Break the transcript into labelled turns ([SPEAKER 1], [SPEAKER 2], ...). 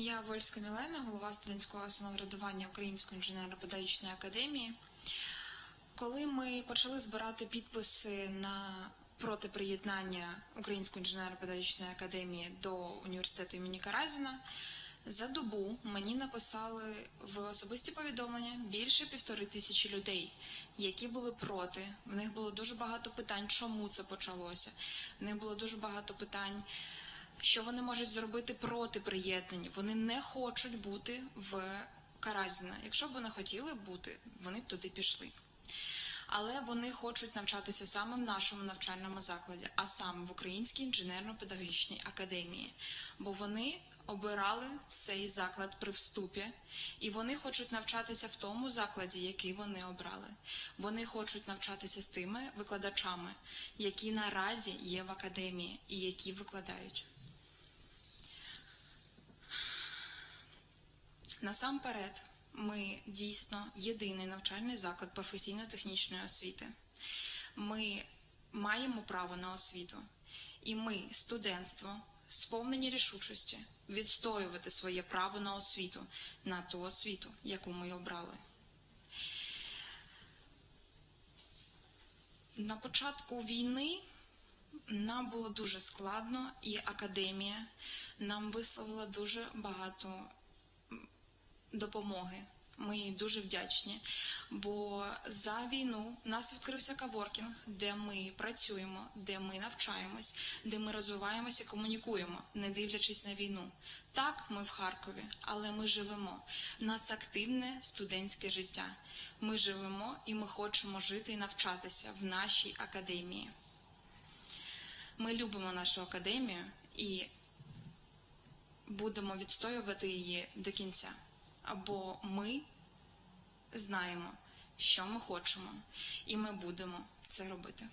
[SPEAKER 1] Я Вольська Мілена, голова студентського самоврядування Української інженерно-педагогічної академії. Коли ми почали збирати підписи на проти приєднання Української інженерно-педагогічної академії до університету імені Каразіна, за добу мені написали в особисті повідомлення більше півтори тисячі людей, які були проти. В них було дуже багато питань, чому це почалося. В них було дуже багато питань що вони можуть зробити проти приєднання. Вони не хочуть бути в Каразіна. Якщо б вони хотіли бути, вони б туди пішли. Але вони хочуть навчатися саме в нашому навчальному закладі, а саме в Українській інженерно-педагогічній академії. Бо вони обирали цей заклад при вступі, і вони хочуть навчатися в тому закладі, який вони обрали. Вони хочуть навчатися з тими викладачами, які наразі є в академії і які викладають. Насамперед, ми дійсно єдиний навчальний заклад професійно-технічної освіти. Ми маємо право на освіту, і ми, студентство, сповнені рішучості відстоювати своє право на освіту, на ту освіту, яку ми обрали. На початку війни нам було дуже складно, і академія нам висловила дуже багато допомоги. Ми їй дуже вдячні. Бо за війну нас відкрився каворкінг, де ми працюємо, де ми навчаємось, де ми розвиваємося, комунікуємо, не дивлячись на війну. Так, ми в Харкові, але ми живемо. У нас активне студентське життя. Ми живемо і ми хочемо жити і навчатися в нашій академії. Ми любимо нашу академію і будемо відстоювати її до кінця. Бо ми знаємо, що ми хочемо, і ми будемо це робити.